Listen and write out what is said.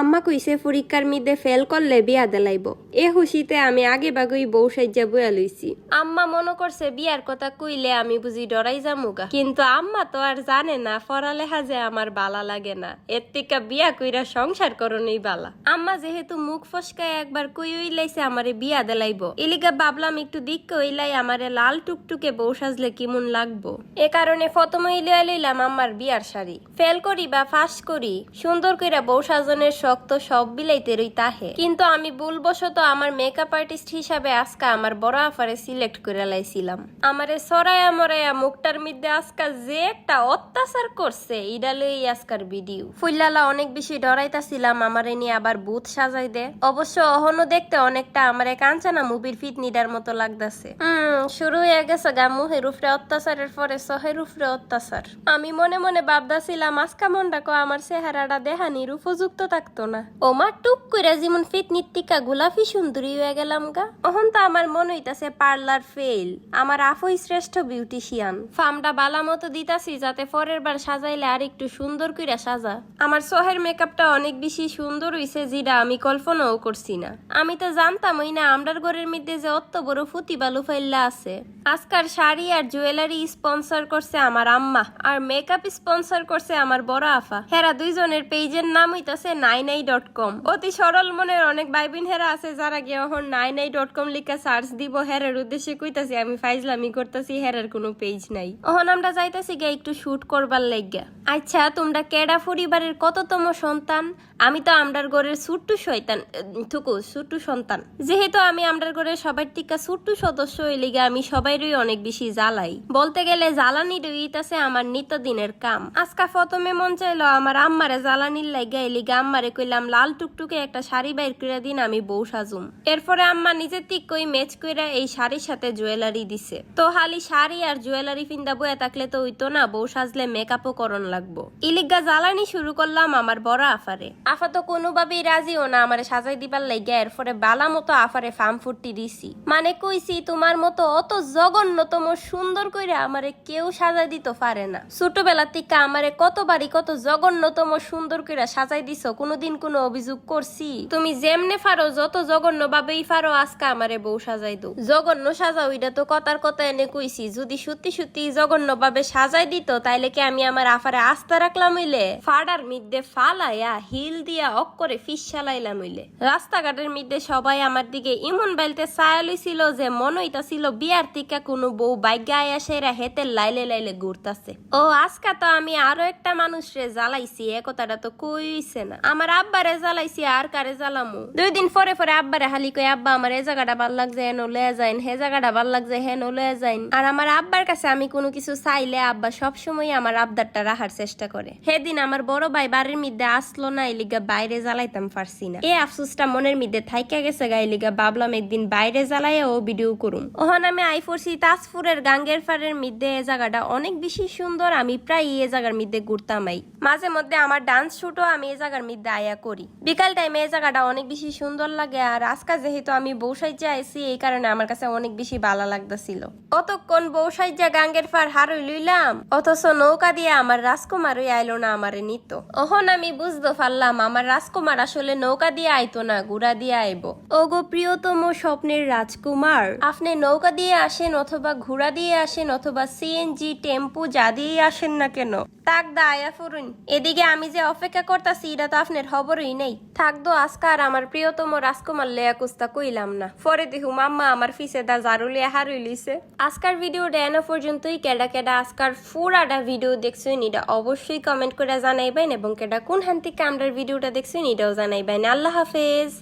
আম্মা কইছে পরীক্ষার মধ্যে ফেল করলে বিয়া দেলাইব। এ খুশিতে আমি আগে বাগুই বউ সাজ্জা বয়া লইছি। আম্মা মনে করছে বিয়ার কথা কইলে আমি বুঝি ডরাই যামুগা। কিন্তু আম্মা তো আর জানে না পড়ালেখা যে আমার বালা লাগে না। এর থেকে বিয়া কইরা সংসার করণই বালা। আম্মা যেহেতু মুখ ফসকায় একবার কই উইলাইছে আমারে বিয়া দেলাইব। এলিগা ভাবলাম একটু দিক কইলাই আমারে লাল টুকটুকে বউ সাজলে কেমন লাগবো। এ কারণে ফতমই লিয়া লইলাম আমার বিয়ার শাড়ি। ফেল করি বা ফাঁস করি, সুন্দর কইরা বউ সাজনের শখ তো সব বিলাইতে রই তাহে। কিন্তু আমি ভুলবশত আমার মেকআপ আর্টিস্ট হিসাবে আজকা আমার বড় আফারে সিলেক্ট করে লাইছিলাম। আমারে সরায়া মরায়া মুখটার মধ্যে আজকা যে একটা অত্যাচার করছে ইডা লই আজকার ভিডিও ফুল্লালা অনেক বেশি ডরাইতাছিলাম, আমারে নিয়ে আবার বুথ সাজাই দে অবশ্য অহনো দেখতে অনেকটা আমারে কাঞ্চানা মুভির ফিট নিডার মতো লাগতাছে। হুম, শুরু হয়ে গেছে গা মুহের উপরে অত্যাচারের পরে সহের উপরে অত্যাচার। আমি মনে মনে ভাবদাছিলাম আজকা মনটা কো আমার চেহারাটা দেহানির উপযুক্ত থাকতো না। ও মা টুক করে যেমন ফিতনির টিকা গোলাপি সুন্দরী হয়ে গেলাম গা। অহন তো আমার মনে হইতাছে পার্লার ফেল আমার আফই শ্রেষ্ঠ বিউটিশিয়ান। ফার্মটা বালা মতো দিতাছি যাতে পরের বার সাজাইলে আর একটু সুন্দর করে সাজা। আমার সহের মেকআপটা অনেক বেশি সুন্দর হইছে যেটা আমি কল্পনাও করছি না। আমি তো জানতামই না আমরার ঘরের মধ্যে যে অত বড় ফুতি বালু ফাইল্লা আছে। আজকার শাড়ি আর জুয়েলারি স্পন্সর করছে আমার আম্মা। আর মেকআপ স্পন্সর করছে আমার বড় আফা। হেরা দুইজনের পেজের নাম হইতাছে নাইন আই ডট কম। অতি সরল মনের অনেক বাইবিন হেরা আছে, যারা গিয়ে এখন আই ডট কম লিখা সার্চ দিব। হেরার উদ্দেশ্যে কইতাছি, আমি ফাইজলামি করতেছি, হেরার কোনো পেজ নাই। ওহন আমরা যাইতাছি গিয়ে একটু শুট করবার লাগিয়া। আচ্ছা তোমরা কেডা পরিবারের কততম সন্তান? আমি তো আমরার ঘরের ছোট্ট শয়তান থুকু, ছোট্ট সন্তান। যেহেতু আমি আমরার ঘরের সবার টিকা ছোট্ট সদস্য হই হইলিগা আমি সবাইরই অনেক বেশি জ্বালাই। বলতে গেলে জ্বালানি রইতাছে আমার নিত্যদিনের কাম। আজকা প্রথমে মন চাইলো আমার আম্মারে জ্বালানির লাইগা এলিগা আম্মারে কইলাম, লাল টুকটুকে একটা শাড়ি বাইর করে দিন, আমি বউ সাজুম। এরপরে আম্মা নিজের তিক কই ম্যাচ কইরা এই শাড়ির সাথে জুয়েলারি দিছে। তো হালি শাড়ি আর জুয়েলারি ফিন্দা বয়ে থাকলে তো হইতো না, বউ সাজলে মেকআপও করণ লাগবো। ইলিগা জ্বালানি শুরু করলাম আমার বড় আফারে। আফা তো কোনোভাবেই রাজিও না আমারে সাজাই দিবার লাইগা, এরপরে বালা মতো আফারে ফার্ম ফুটি দিছি। মানে কইছি, তোমার মতো অত জঘন্যতম সুন্দর কইরা আমারে কেউ সাজাই দিতে পারে না। ছোটবেলা থেকে আমারে কতবারই কত জঘন্যতম সুন্দর কইরা সাজাই দিছো কোনোদিন কোনো অভিযোগ করছি, তুমি যেমনে পারো যত জঘন্য ভাবেই পারো আজকে আমারে বউ সাজাই দো জঘন্য সাজাও, এটা তো কথার কথা এনে কইছি। যদি সত্যি সত্যি জঘন্য ভাবে সাজাই দিত, তাইলে কি আমি আমার আফারে আস্থা রাখলাম হইলে? ফাডার মিদ্দে ফালাইয়া, হিল দিয়া অক করে ফিস চালাইলাম হইলে। রাস্তাঘাটের মিদ্যে সবাই আমার দিকে ইমন বেলতে ছায়া লইছিল যে মন হইতাছিল বিয়ার থেকে কোনো বউ বাইক আসে এরা হেতে লাইলে লাইলে ঘুরতাছে। ও, আজকা তো আমি আরও একটা মানুষরে জ্বালাইছি, এ তো কইছে না। আমার আব্বারে জ্বালাইছি, আর কারে জ্বালামু? দুই দিন পরে পরে আব্বারে হালি কই, আব্বা আমার এই জায়গাটা ভালো লাগছে, হেন লয়ে যাইন, হে জায়গাটা ভালো লাগছে, হেন লয়ে যাইন। আর আমার আব্বার কাছে আমি কোনো কিছু চাইলে আব্বা সবসময় আমার আবদারটা রাখার চেষ্টা করে। সেদিন আমার বড় ভাই বাড়ির মধ্যে আসলো না এলিগা বাইরে জ্বালাইতাম পারছি না। এই আফসোসটা মনের মধ্যে থাইকা গেছে গা এলিগা ভাবলাম একদিন বাইরে জ্বালাইয়া ও ভিডিও করুম। ওহন আমি আই পড়ছি তাজপুরের গাঙ্গের ফারের মধ্যে এই জায়গাটা অনেক বেশি সুন্দর, আমি প্রায় এই জায়গার মধ্যে ঘুরতাম মাঝে মধ্যে আমার ডান্স শুটও আমি এই জায়গার মধ্যে আয়া করি। বিকাল টাইমে এই জায়গাটা অনেক বেশি সুন্দর লাগে আর আজকা যেহেতু আমি বৌসাইজা আইছি, এই কারণে আমার কাছে অনেক বেশি ভালো লাগতেছিল। অতক্ষণ বৌসাইজা গাঙ্গের ফার হারই লইলাম, অথচ নৌকা দিয়ে আমার রাজকুমারই আইলো না আমারে নিত। ওহন আমি বুঝতে পারলাম আমার রাজকুমার আসলে নৌকা দিয়ে আইতো না গুড়া দিয়ে আইবো। ওগো প্রিয়তম স্বপ্নের রাজকুমার, আপনি নৌকা দিয়ে আসেন অথবা ঘোড়া দিয়ে আসেন অথবা সিএনজি টেম্পু যা দিয়ে আসেন না কেন? তাক দা আয়া ফুরুন এদিকে আমি যে অপেক্ষা করতাছি, এটা তো আপনার খবরই নেই। থাকদো আজকার আমার প্রিয়তম রাজকুমার লেয়া কুস্তা কইলাম না। পরে দেখু মাম্মা আমার ফিসে দা জারু লেয়া হারুই লিছে আজকার ভিডিও ডেনো পর্যন্তই। কেডা কেডা আজকার ফুরাডা ভিডিও দেখছেন এটা অবশ্যই কমেন্ট করে জানাইবেন এবং কেডা কোন হান থেকে ভিডিওটা দেখছেন এটাও জানাইবেন। আল্লাহ হাফেজ।